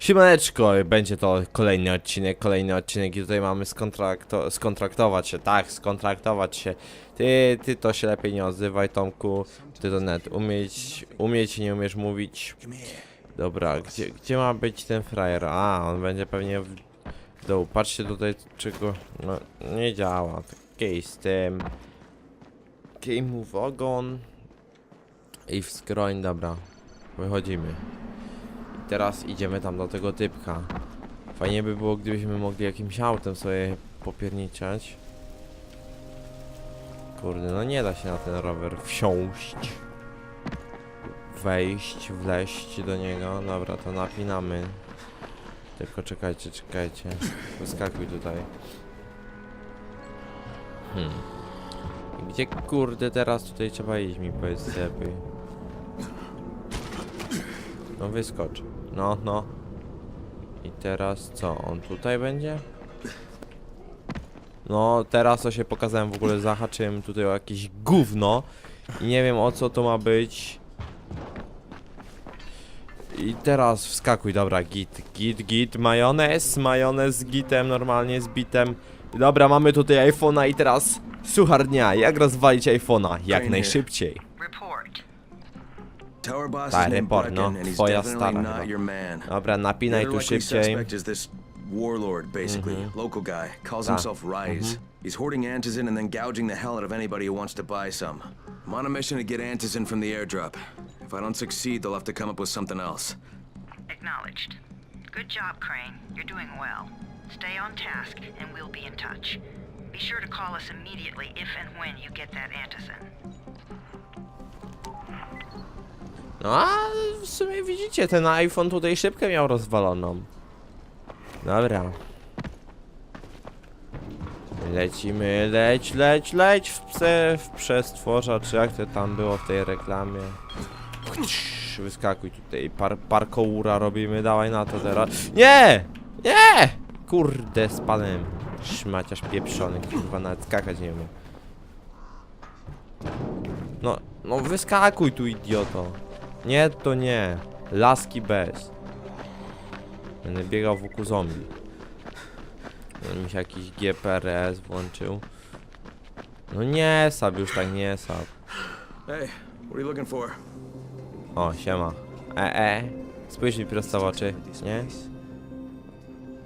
Siemaneczko, będzie to kolejny odcinek, kolejny odcinek i tutaj mamy skontrakto skontraktować się, tak, skontraktować się. Ty, ty to się lepiej nie odzywaj Tomku, ty to net umieć, umieć nie umiesz mówić. Dobra, gdzie, gdzie ma być ten frajer? A, on będzie pewnie w dół. Patrzcie tutaj, czego, no, nie działa. Okej, z tym. Okej, move ogon. I w skroń, dobra. Wychodzimy. Teraz idziemy tam do tego typka. Fajnie by było, gdybyśmy mogli jakimś autem sobie popierniczać. Kurde, no nie da się na ten rower wsiąść. Wejść, wleść do niego. Dobra, to napinamy. Tylko czekajcie, czekajcie. Wyskakuj tutaj. Hmm. Gdzie kurde teraz tutaj trzeba iść mi powiedz. No wyskocz. No, no. I teraz co? On tutaj będzie? No, teraz to się pokazałem w ogóle, zahaczyłem tutaj o jakieś gówno i nie wiem o co to ma być. I teraz wskakuj, dobra, git, git, git, majonez, majonez z gitem, normalnie z bitem. Dobra, mamy tutaj iPhone'a i teraz suchar dnia, jak rozwalić iPhone'a jak najszybciej. Report. Tower boss is named report, no. And he's Twoja definitely stara not chyba. your man. Dobra, The napinaj tu szybciej. suspect is this warlord, basically. Mhm. Local guy. Calls Ta. himself Rise. He's hoarding Antizin and then gouging the hell out of anybody who wants to buy some. I'm on a mission to get Antizin from the airdrop. If I don't succeed, they'll have to come up with something else. Acknowledged. Good job, Crane. You're doing well. Stay on task, and we'll be in touch. Be sure to call us immediately if and when you get that antizin. No a w sumie widzicie, ten iPhone tutaj szybkę miał rozwaloną. Dobra. Lecimy, leć, leć, leć w, pse, w przestworza, czy jak to tam było w tej reklamie. Wyskakuj tutaj, par, parkoura robimy, dawaj na to teraz. Nie! Nie! Kurde, spadłem. Szmaciarz pieprzony, kurwa, nawet skakać nie. No, no wyskakuj tu, idioto. Nie, to nie. Laski bez. Będę biegał wokół zombie. No, mi się jakiś GPRS włączył. No nie sab, już tak nie sab. Hey, what are you looking for? O, siema. E, e. Spójrz mi prosto w oczy. Nie?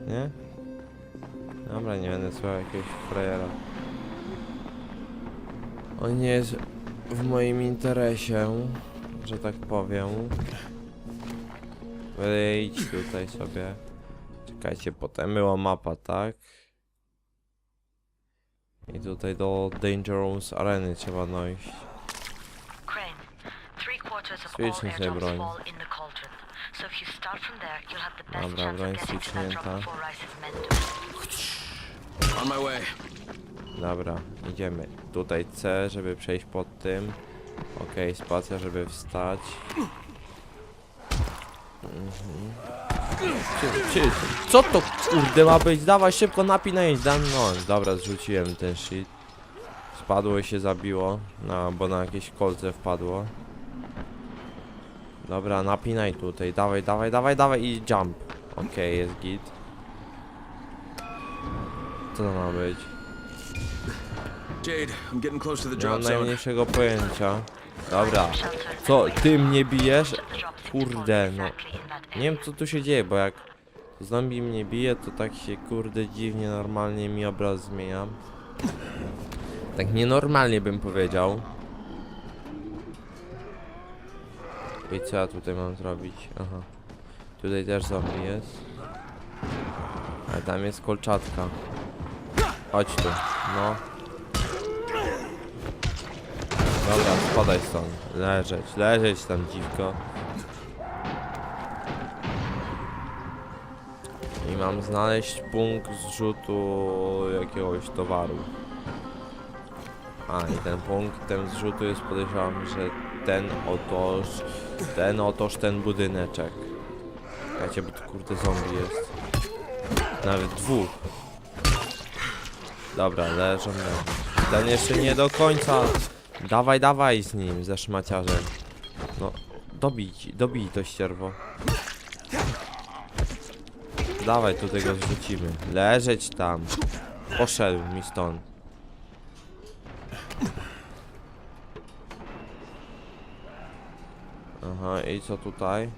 Nie? Dobra, nie będę słuchał jakiegoś frajera. On nie jest w moim interesie, że tak powiem. Wyjdź tutaj sobie. Czekajcie, potem była mapa, tak? I tutaj do Dangerous Areny trzeba dojść. Sobie airdrops broń. Dobra, broń switchnięta. Dobra, idziemy. Tutaj C, żeby przejść pod tym. Okej, spacja, żeby wstać. Mhm. Co to kurde ma być? Dawaj szybko napinaj. Dan, no, dobra, zrzuciłem ten shit. Spadło i się zabiło. No, bo na jakieś kolce wpadło. Dobra, napinaj tutaj. Dawaj, dawaj, dawaj, dawaj i jump. Okej, jest git. Co to ma być? Jade, I'm getting close to the Nie drop mam zone. najmniejszego pojęcia. Dobra. Co, ty mnie bijesz? Kurde, no. Nie wiem co tu się dzieje, bo jak zombie mnie bije, to tak się kurde dziwnie normalnie mi obraz zmienia. Tak nienormalnie bym powiedział. I co ja tutaj mam zrobić? Aha. Tutaj też zombie jest. Ale tam jest kolczatka. Chodź tu, no. Dobra, spadaj stąd. Leżeć, leżeć tam dziwko. I mam znaleźć punkt zrzutu jakiegoś towaru. A i ten punkt, ten zrzutu jest podejrzewam, że ten otoż, ten otoż ten budyneczek. Czekajcie, bo tu kurde zombie jest. Nawet dwóch. Dobra, leżą. Ten jeszcze nie do końca. Dawaj, dawaj z nim, ze szmaciarzem. No, dobić, dobij to ścierwo. Dawaj, tutaj go zrzucimy. Leżeć tam. Poszedł mi stąd. Aha, i co tutaj?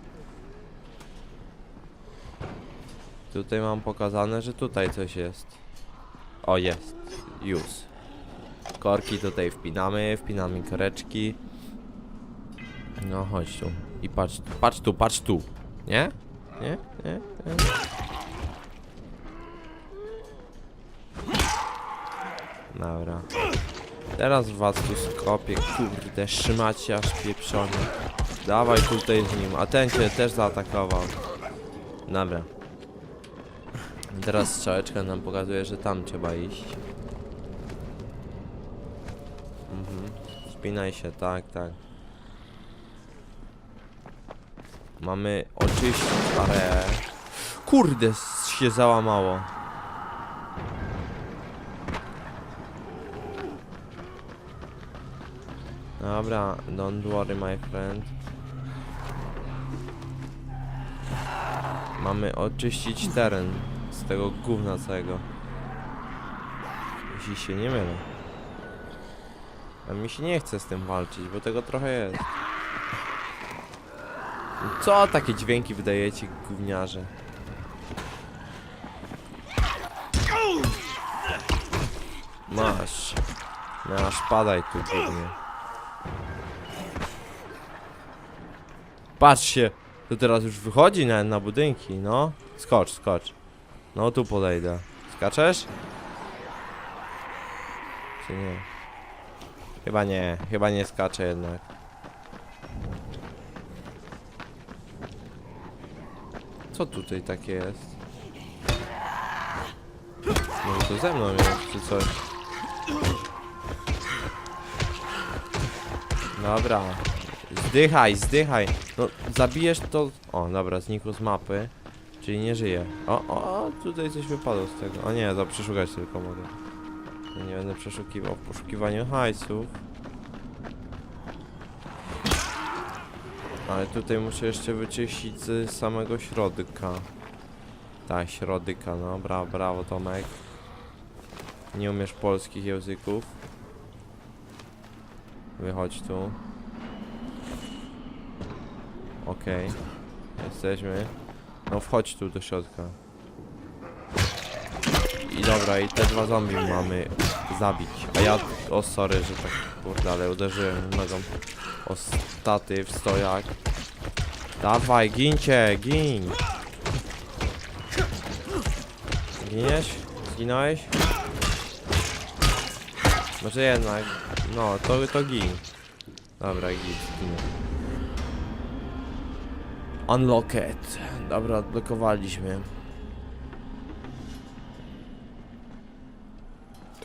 Tutaj mam pokazane, że tutaj coś jest. O, jest. Już. Korki tutaj wpinamy, wpinamy koreczki. No chodź tu. I patrz, patrz tu, patrz tu. Nie? Nie? Nie? Nie? Dobra. Teraz was tu skopię, kurde, trzymacie aż pieprzony. Dawaj tutaj z nim, a ten cię też zaatakował. Dobra. Teraz strzałeczka nam pokazuje, że tam trzeba iść. Mhm. Spinaj się, tak, tak. Mamy oczyścić areę. Kurde, się załamało. Dobra, don't worry my friend. Mamy oczyścić teren z tego gówna całego. Jeśli się nie mylę. A mi się nie chce z tym walczyć, bo tego trochę jest. Co takie dźwięki wydajecie, gówniarze? Masz. Masz, padaj tu, gównie. Patrzcie, to teraz już wychodzi na, na budynki, no. Skocz, skocz. No tu podejdę. Skaczesz? Czy nie? Chyba nie, chyba nie skaczę jednak. Co tutaj takie jest? Może to ze mną jest, czy coś? Dobra. Zdychaj, zdychaj. No, zabijesz to... O, dobra, znikł z mapy. Czyli nie żyje. O, o, tutaj coś wypadło z tego. O nie, to przeszukać tylko mogę. Nie będę przeszukiwał w poszukiwaniu hajsów. Ale tutaj muszę jeszcze wyczyścić z samego środka. Tak, środka, no brawo, brawo Tomek. Nie umiesz polskich języków. Wychodź tu. Okej. Jesteśmy. No wchodź tu do środka. I dobra, i te dwa zombie mamy zabić. A ja, o sorry, że tak kurde, ale uderzyłem nogą o statyw, stojak. Dawaj, gincie, gin! Giniesz? Zginąłeś? Może jednak. No, to, to gin. Dobra, git, zginę. Unlocked. Dobra, odblokowaliśmy.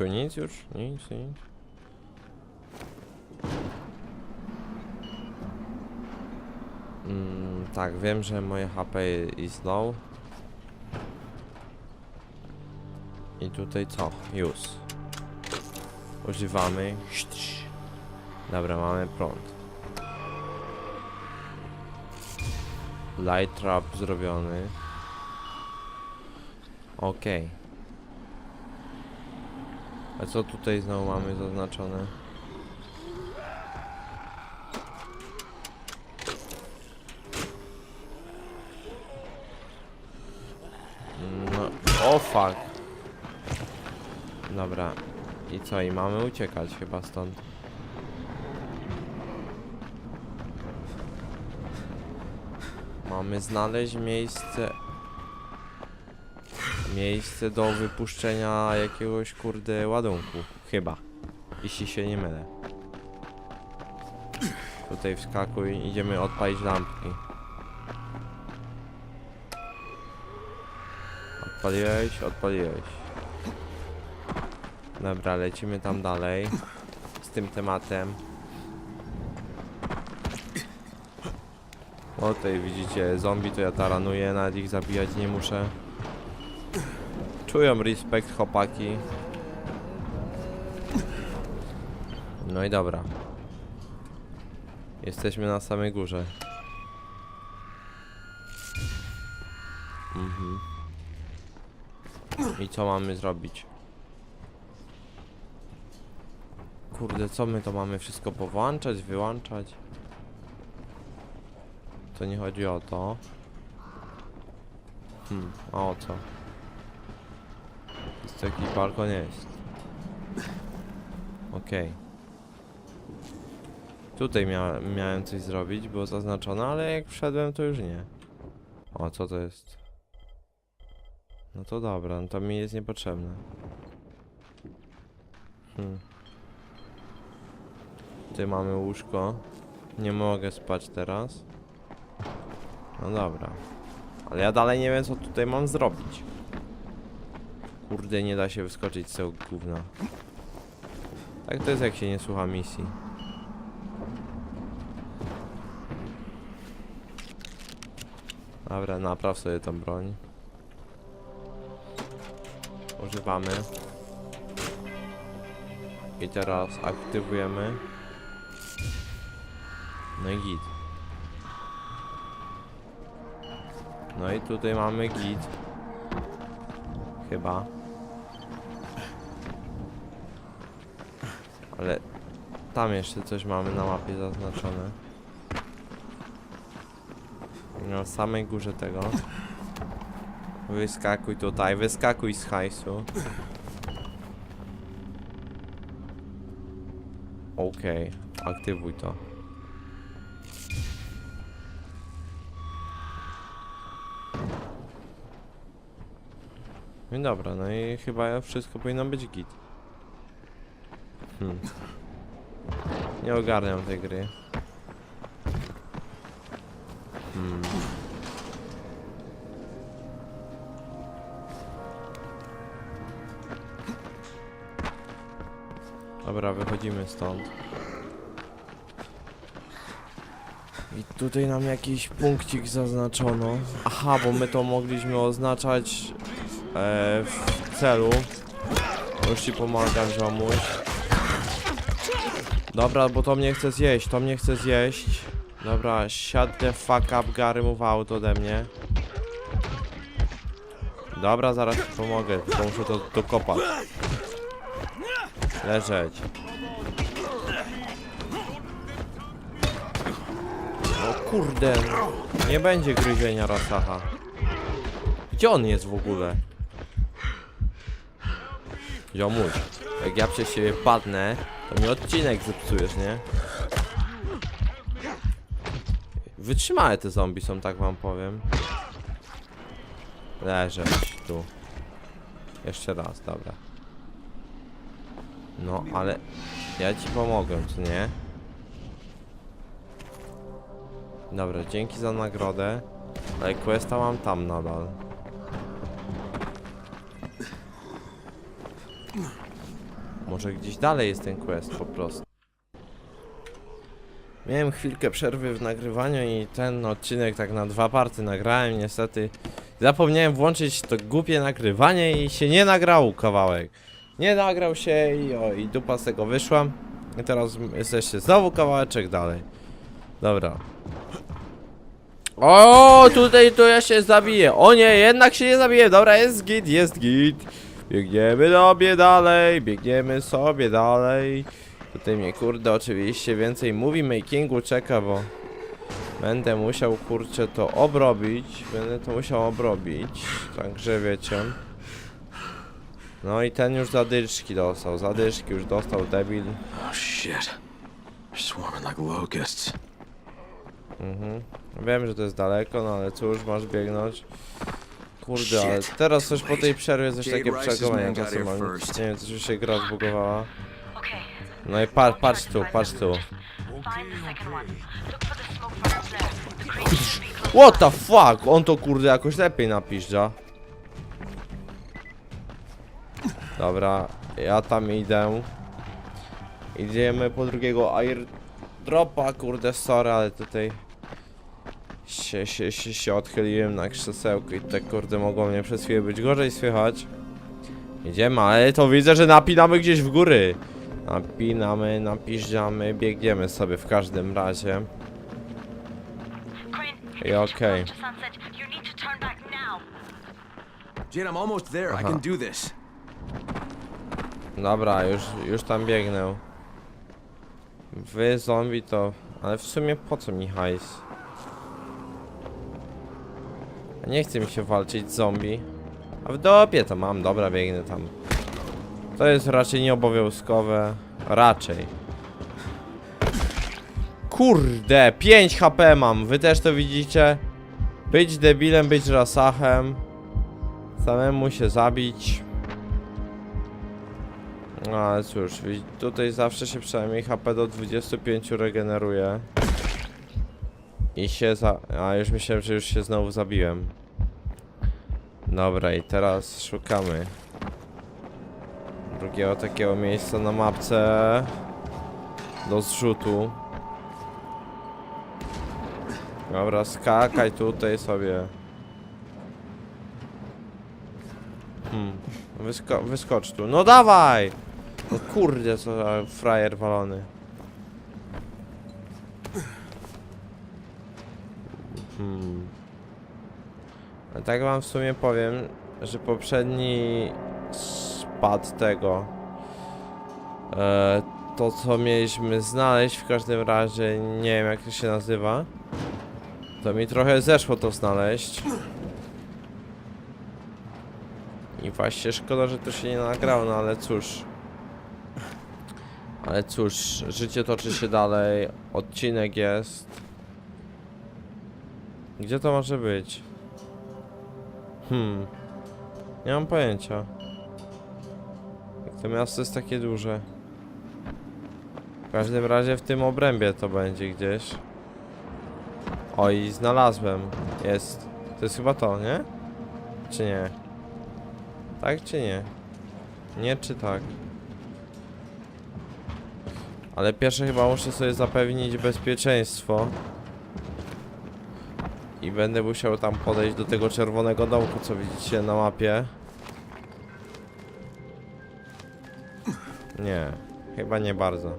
Tu nic już? Nic, nic. Mm, tak, wiem, że moje HP jest low. I tutaj co? Już. Używamy. Dobra, mamy prąd. Light trap zrobiony. Okej. A co tutaj znowu mamy zaznaczone? No, o fuck. Dobra. I co? I mamy uciekać chyba stąd. Mamy znaleźć miejsce. Miejsce do wypuszczenia jakiegoś kurde ładunku. Chyba. Jeśli się nie mylę. Tutaj wskakuj, idziemy odpalić lampki. Odpaliłeś? Odpaliłeś. Dobra, lecimy tam dalej. Z tym tematem. O tutaj widzicie zombie, to ja taranuję, nawet ich zabijać nie muszę. Czują respekt chłopaki. No i dobra. Jesteśmy na samej górze. Mhm. I co mamy zrobić? Kurde, co my to mamy wszystko powłączać, wyłączać? To nie chodzi o to. Hmm, a o co? Jest to jakiś balkon jest. Okej. Tutaj mia miałem coś zrobić, było zaznaczone, ale jak wszedłem to już nie. O, co to jest? No to dobra, no to mi jest niepotrzebne. Hmm. Tutaj mamy łóżko. Nie mogę spać teraz. No dobra. Ale ja dalej nie wiem co tutaj mam zrobić. Kurde, nie da się wyskoczyć z tego gówna. Tak to jest jak się nie słucha misji. Dobra, napraw sobie tą broń. Używamy. I teraz aktywujemy. No i git. No i tutaj mamy git. Chyba. Ale tam jeszcze coś mamy na mapie zaznaczone. Na samej górze tego. Wyskakuj tutaj, wyskakuj z hajsu. Okej, aktywuj to. No dobra, no i chyba wszystko powinno być git. Hmm. Nie ogarniam tej gry. Hmm. Dobra, wychodzimy stąd. I tutaj nam jakiś punkcik zaznaczono. Aha, bo my to mogliśmy oznaczać e, w celu. Już ci pomagam. Dobra, bo to mnie chce zjeść, to mnie chce zjeść. Dobra, shut the fuck up, Gary, move out ode mnie. Dobra, zaraz ci pomogę, tylko muszę to dokopać. Leżeć. O kurde, nie będzie gryzienia Rasacha. Gdzie on jest w ogóle? Ziomuś, jak ja przez siebie padnę, to mi odcinek zepsujesz, nie? Wytrzymałe te zombie są, tak wam powiem. Leżeć tu. Jeszcze raz, dobra. No, ale ja ci pomogę, co nie? Dobra, dzięki za nagrodę. Ale questa mam tam nadal. Może gdzieś dalej jest ten quest po prostu. Miałem chwilkę przerwy w nagrywaniu i ten odcinek tak na dwa party nagrałem. Niestety zapomniałem włączyć to głupie nagrywanie i się nie nagrał kawałek. Nie nagrał się i o, i dupa z tego wyszła. I teraz jesteście znowu kawałeczek dalej. Dobra. O, tutaj to ja się zabiję. O nie, jednak się nie zabiję. Dobra, jest git, jest git. Biegniemy sobie dalej, biegniemy sobie dalej. Tutaj mnie kurde oczywiście więcej movie makingu czeka, bo będę musiał kurczę to obrobić. Będę to musiał obrobić. Także wiecie. No i ten już zadyczki dostał. Zadyczki już dostał debil. Oh shit. They're swarming like locusts. Mhm. Wiem, że to jest daleko, no ale cóż, masz biegnąć. Kurde, ale teraz coś po tej przerwie coś Jade takie Rice's przegowania man got czasem here mam. Nie wiem, coś już się gra zbugowała. No i pa patrz tu, patrz tu. What the fuck? On to kurde jakoś lepiej napiszcza. Dobra, ja tam idę. Idziemy po drugiego airdropa, kurde sorry, ale tutaj się, się, się, się odchyliłem na krzesełku i tak kurde mogło mnie przez chwilę być gorzej słychać. Idziemy, ale to widzę, że napinamy gdzieś w góry. Napinamy, napiżdżamy, biegniemy sobie w każdym razie. You're too okay. Jade, I'm almost there. I can do this. Dobra, już, już tam biegnę. Wy zombie to... Ale w sumie po co mi hajs? Nie chce mi się walczyć z zombie. A w dopie to mam, dobra, biegnę tam. To jest raczej nieobowiązkowe. Raczej. Kurde, 5 HP mam, wy też to widzicie? Być debilem, być rasachem. Samemu się zabić. No ale cóż, tutaj zawsze się przynajmniej HP do 25 regeneruje. I się za... A już myślałem, że już się znowu zabiłem. Dobra, i teraz szukamy drugiego takiego miejsca na mapce do zrzutu. Dobra, skakaj tutaj sobie. Hmm, wysko wyskocz tu. No dawaj! No kurde, co frajer walony. Hmm. A tak wam w sumie powiem, że poprzedni spad tego e, to co mieliśmy znaleźć w każdym razie, nie wiem jak to się nazywa. To mi trochę zeszło to znaleźć. I właśnie szkoda, że to się nie nagrało, no ale cóż. Ale cóż, życie toczy się dalej, odcinek jest Gdzie to może być? Hmm Nie mam pojęcia Jak to miasto jest takie duże W każdym razie w tym obrębie to będzie gdzieś Oj, znalazłem Jest To jest chyba to, nie? Czy nie? Tak czy nie? Nie czy tak? Ale pierwsze chyba muszę sobie zapewnić bezpieczeństwo. I będę musiał tam podejść do tego czerwonego domku, co widzicie na mapie. Nie, chyba nie bardzo.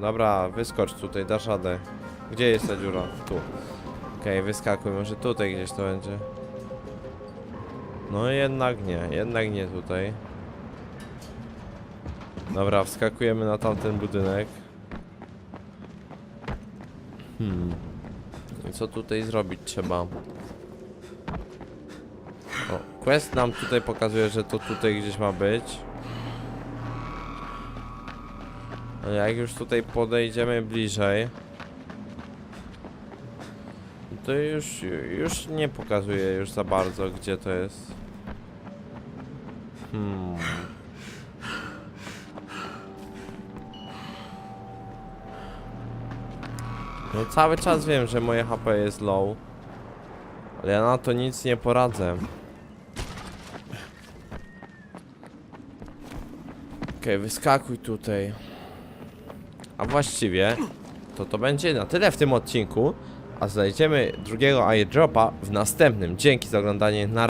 Dobra, wyskocz tutaj, dasz radę. Gdzie jest ta dziura? Tu. Okej, wyskakuj, może tutaj gdzieś to będzie. No jednak nie, jednak nie tutaj. Dobra, wskakujemy na tamten budynek. Hmm. Co tutaj zrobić trzeba? O, quest nam tutaj pokazuje, że to tutaj gdzieś ma być. Ale jak już tutaj podejdziemy bliżej, to już, już nie pokazuje już za bardzo, gdzie to jest. Hmm. No cały czas wiem, że moje HP jest low. Ale ja na to nic nie poradzę. Okej, wyskakuj tutaj. A właściwie to to będzie na tyle w tym odcinku, a znajdziemy drugiego airdropa w następnym. Dzięki za oglądanie. Na